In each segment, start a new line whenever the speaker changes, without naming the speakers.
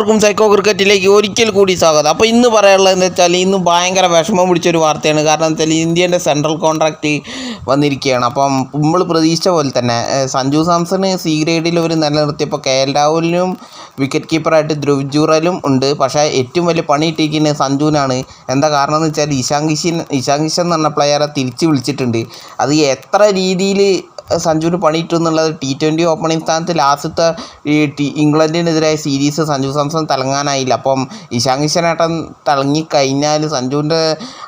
എല്ലാവർക്കും സൈക്കോ ക്രിക്കറ്റിലേക്ക് ഒരിക്കൽ കൂടി സ്വാഗതം. അപ്പോൾ ഇന്ന് പറയാനുള്ളത് എന്താ വെച്ചാൽ ഇന്ന് ഭയങ്കര വിഷമം പിടിച്ചൊരു വാർത്തയാണ്. കാരണം എന്താ വെച്ചാൽ ഇന്ത്യന്റെ സെൻട്രൽ കോൺട്രാക്റ്റ് വന്നിരിക്കുകയാണ്. അപ്പം നമ്മൾ പ്രതീക്ഷിച്ച പോലെ തന്നെ സഞ്ജു സാംസണ് സി ഗ്രേഡിൽ ഒരു നിലനിർത്തിയപ്പോൾ കെ എൽ രാഹുലിനും വിക്കറ്റ് കീപ്പറായിട്ട് ധ്രുവ് ജൂറലും ഉണ്ട്. പക്ഷേ ഏറ്റവും വലിയ പണി ഇട്ടിരിക്കുന്നത് സഞ്ജുവിനാണ്. എന്താ കാരണം എന്ന് വെച്ചാൽ ഇഷാൻ കിഷൻ എന്ന് പറഞ്ഞ പ്ലെയറെ തിരിച്ച് വിളിച്ചിട്ടുണ്ട്. അത് എത്ര രീതിയിൽ സഞ്ജുവിന് പണിയിട്ടു എന്നുള്ളത് ടി ട്വന്റി ഓപ്പണിംഗ് സ്ഥാനത്ത് ലാസ്റ്റത്തെ ടി ഇംഗ്ലണ്ടിനെതിരായ സീരീസ് സഞ്ജു സാംസൺ തിളങ്ങാനായില്ല. അപ്പം ഇശാൻ കിഷനേട്ടൻ തിളങ്ങിക്കഴിഞ്ഞാൽ സഞ്ജുവിന്റെ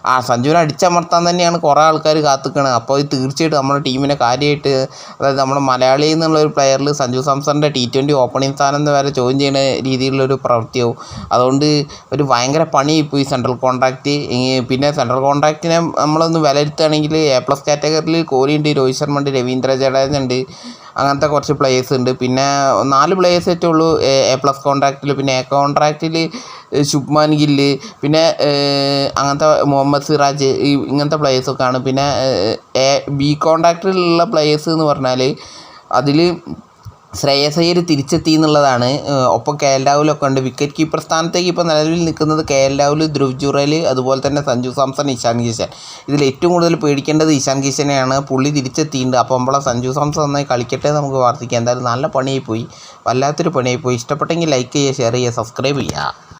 ആ സഞ്ജുവിനെ അടിച്ചമർത്താൻ തന്നെയാണ് കുറേ ആൾക്കാർ കാത്തുക്കണത് അപ്പോൾ ഇത് തീർച്ചയായിട്ടും നമ്മുടെ ടീമിനെ കാര്യമായിട്ട് അതായത് നമ്മുടെ മലയാളി എന്നുള്ള ഒരു പ്ലെയറിൽ സഞ്ജു സാംസണിന്റെ ടി ട്വന്റി ഓപ്പണിംഗ് സ്ഥാനം വരെ ചോദ്യം ചെയ്യുന്ന രീതിയിലുള്ളൊരു പ്രവൃത്തിയാവും. അതുകൊണ്ട് ഒരു ഭയങ്കര പണി ഇപ്പോൾ ഈ സെൻട്രൽ കോൺട്രാക്റ്റ് പിന്നെ സെൻട്രൽ കോൺട്രാക്റ്റിനെ നമ്മളൊന്ന് വിലയിരുത്തുകയാണെങ്കിൽ എ പ്ലസ് കാറ്റഗറിയിൽ കോഹ്ലിയുണ്ട് രോഹിത് ശർമ്മ ഉണ്ട് രവീന്ദ്ര ഉണ്ട്. അങ്ങനത്തെ കുറച്ച് പ്ലേയേഴ്സ് ഉണ്ട്. പിന്നെ നാല് പ്ലേയേഴ്സ് ഏറ്റവും ഉള്ളൂ. എ പ്ലസ് കോൺട്രാക്റ്റിൽ പിന്നെ എ കോൺട്രാക്റ്റിൽ ശുഭ്മാൻ ഗില്ല് പിന്നെ അങ്ങനത്തെ മുഹമ്മദ് സിറാജ് ഇങ്ങനത്തെ പ്ലേയേഴ്സൊക്കെയാണ് പിന്നെ എ ബി കോൺട്രാക്റ്റിലുള്ള പ്ലേയേഴ്സ് എന്ന് പറഞ്ഞാൽ അതിൽ ശ്രേയസ് അയ്യർ തിരിച്ചെത്തി എന്നുള്ളതാണ് ഒപ്പം കെ എൽ രാഹുലൊക്കെ ഉണ്ട്. വിക്കറ്റ് കീപ്പർ സ്ഥാനത്തേക്ക് ഇപ്പോൾ നിലവിൽ നിൽക്കുന്നത് കെ എൽ രാഹുൽ ധ്രുവ് ജുറേൽ അതുപോലെ തന്നെ സഞ്ജു സാംസൺ ഇഷാൻ കിഷൻ. ഇതിൽ ഏറ്റവും കൂടുതൽ പേടിക്കേണ്ടത് ഇഷാൻ കിഷനെയാണ്. പുള്ളി തിരിച്ചെത്തിയിട്ടുണ്ട്. അപ്പോൾ നമ്മളെ സഞ്ജു സാംസൺ നന്നായി കളിക്കട്ടെ നമുക്ക് പ്രാർത്ഥിക്കാം. എന്തായാലും നല്ല പണിയായി പോയി വല്ലാത്തൊരു പണിയായി പോയി ഇഷ്ടപ്പെട്ടെങ്കിൽ ലൈക്ക് ചെയ്യുക ഷെയർ ചെയ്യുക സബ്സ്ക്രൈബ് ചെയ്യുക.